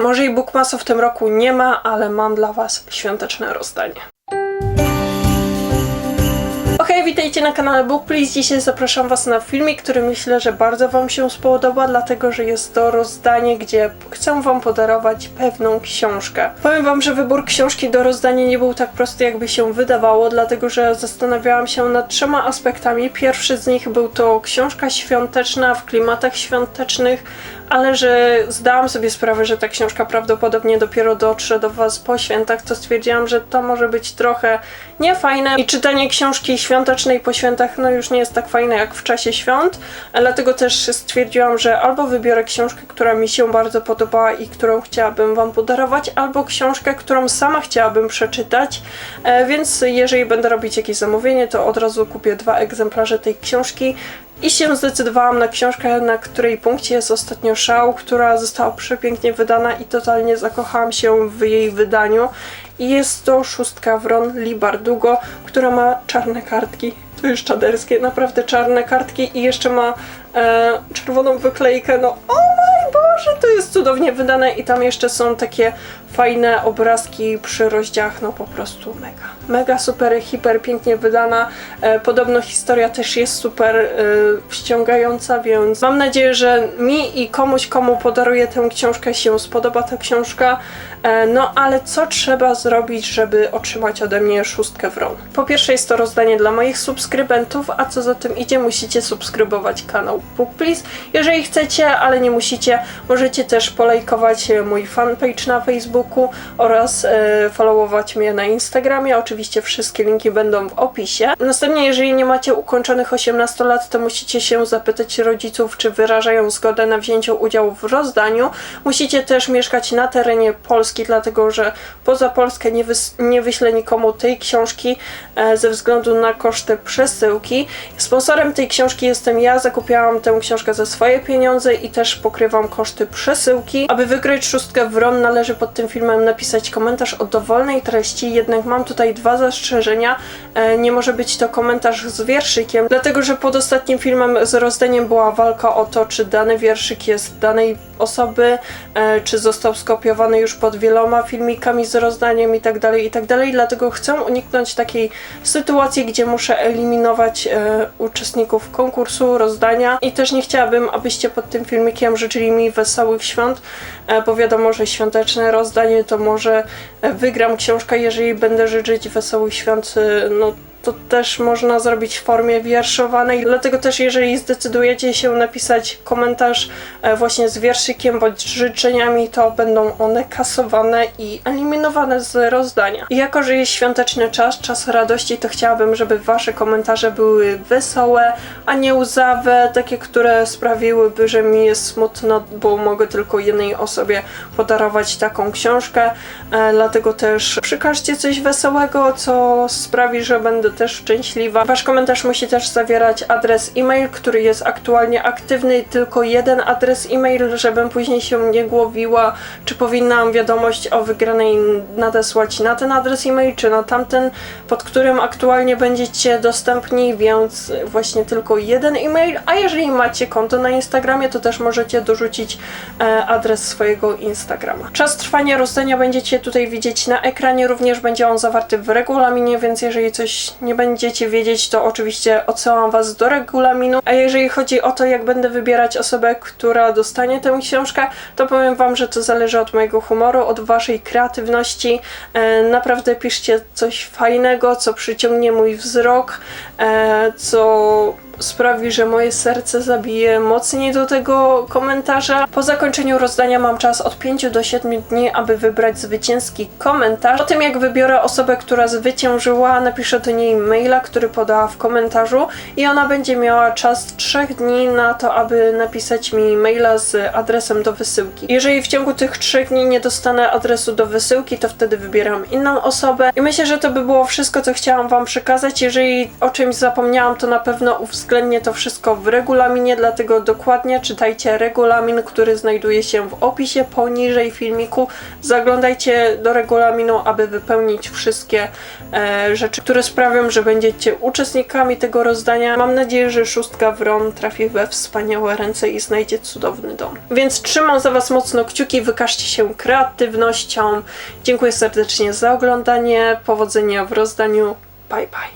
Może i Bookmasu w tym roku nie ma, ale mam dla Was świąteczne rozdanie. Okej, witajcie na kanale Book Please. Dzisiaj zapraszam Was na filmik, który myślę, że bardzo Wam się spodoba, dlatego że jest to rozdanie, gdzie chcę Wam podarować pewną książkę. Powiem Wam, że wybór książki do rozdania nie był tak prosty, jakby się wydawało, dlatego że zastanawiałam się nad trzema aspektami. Pierwszy z nich był to książka świąteczna w klimatach świątecznych, ale że zdałam sobie sprawę, że ta książka prawdopodobnie dopiero dotrze do Was po świętach, to stwierdziłam, że to może być trochę niefajne. I czytanie książki świątecznej po świętach no już nie jest tak fajne jak w czasie świąt, dlatego też stwierdziłam, że albo wybiorę książkę, która mi się bardzo podobała i którą chciałabym Wam podarować, albo książkę, którą sama chciałabym przeczytać, e, więc jeżeli będę robić jakieś zamówienie, to od razu kupię dwa egzemplarze tej książki, i się zdecydowałam na książkę, na której punkcie jest ostatnio szał, która została przepięknie wydana i totalnie zakochałam się w jej wydaniu. I jest to szóstka Wron Li Bardugo, która ma czarne kartki. To jest czaderskie, naprawdę czarne kartki i jeszcze ma e, czerwoną wyklejkę. No, o mój Boże, to jest cudownie wydane i tam jeszcze są takie fajne obrazki przy rozdziałach, no po prostu mega. Mega super, hiper pięknie wydana. E, podobno historia też jest super e, ściągająca, więc mam nadzieję, że mi i komuś, komu podaruję tę książkę, się spodoba ta książka. E, no ale co trzeba zrobić, żeby otrzymać ode mnie szóstkę wron? Po pierwsze jest to rozdanie dla moich subskrybentów, a co za tym idzie, musicie subskrybować kanał Book Please. Jeżeli chcecie, ale nie musicie, możecie też polajkować e, mój fanpage na Facebooku oraz e, followować mnie na Instagramie. Oczywiście wszystkie linki będą w opisie. Następnie, jeżeli nie macie ukończonych 18 lat, to musicie się zapytać rodziców, czy wyrażają zgodę na wzięcie udziału w rozdaniu. Musicie też mieszkać na terenie Polski, dlatego że poza Polskę nie, wys- nie wyślę nikomu tej książki e, ze względu na koszty przesyłki. Sponsorem tej książki jestem ja, zakupiłam tę książkę za swoje pieniądze i też pokrywam koszty przesyłki. Aby wygrać szóstkę wron należy pod tym filmem napisać komentarz o dowolnej treści, jednak mam tutaj dwa zastrzeżenia. E, nie może być to komentarz z wierszykiem, dlatego że pod ostatnim filmem z rozdaniem była walka o to, czy dany wierszyk jest danej osoby, e, czy został skopiowany już pod wieloma filmikami z rozdaniem i tak dalej, i tak. Dlatego chcę uniknąć takiej sytuacji, gdzie muszę eliminować e, uczestników konkursu, rozdania i też nie chciałabym, abyście pod tym filmikiem życzyli mi wesołych świąt, bo wiadomo, że świąteczne rozdanie to może wygram książkę, jeżeli będę życzyć wesołych świąt, e, no to też można zrobić w formie wierszowanej. Dlatego też, jeżeli zdecydujecie się napisać komentarz e, właśnie z wierszykiem bądź życzeniami, to będą one kasowane i eliminowane z rozdania. I jako, że jest świąteczny czas, czas radości, to chciałabym, żeby wasze komentarze były wesołe, a nie łzawe, takie, które sprawiłyby, że mi jest smutno, bo mogę tylko jednej osobie podarować taką książkę. E, dlatego też przykażcie coś wesołego, co sprawi, że będę też szczęśliwa. Wasz komentarz musi też zawierać adres e-mail, który jest aktualnie aktywny, tylko jeden adres e-mail, żebym później się nie głowiła, czy powinnam wiadomość o wygranej nadesłać na ten adres e-mail, czy na tamten, pod którym aktualnie będziecie dostępni, więc właśnie tylko jeden e-mail, a jeżeli macie konto na Instagramie, to też możecie dorzucić e, adres swojego Instagrama. Czas trwania rozdania będziecie tutaj widzieć na ekranie, również będzie on zawarty w regulaminie, więc jeżeli coś nie będziecie wiedzieć, to oczywiście odsyłam Was do regulaminu. A jeżeli chodzi o to, jak będę wybierać osobę, która dostanie tę książkę, to powiem Wam, że to zależy od mojego humoru, od Waszej kreatywności. E, naprawdę piszcie coś fajnego, co przyciągnie mój wzrok, e, co sprawi, że moje serce zabije mocniej do tego komentarza. Po zakończeniu rozdania mam czas od 5 do 7 dni, aby wybrać zwycięski komentarz. Po tym jak wybiorę osobę, która zwyciężyła, napiszę do niej maila, który podała w komentarzu i ona będzie miała czas 3 dni na to, aby napisać mi maila z adresem do wysyłki. Jeżeli w ciągu tych 3 dni nie dostanę adresu do wysyłki, to wtedy wybieram inną osobę. I myślę, że to by było wszystko, co chciałam Wam przekazać. Jeżeli o czymś zapomniałam, to na pewno uwzględnię uwzględnię to wszystko w regulaminie, dlatego dokładnie czytajcie regulamin, który znajduje się w opisie poniżej filmiku. Zaglądajcie do regulaminu, aby wypełnić wszystkie e, rzeczy, które sprawią, że będziecie uczestnikami tego rozdania. Mam nadzieję, że szóstka Wron trafi we wspaniałe ręce i znajdzie cudowny dom. Więc trzymam za Was mocno kciuki, wykażcie się kreatywnością. Dziękuję serdecznie za oglądanie, powodzenia w rozdaniu. Bye bye.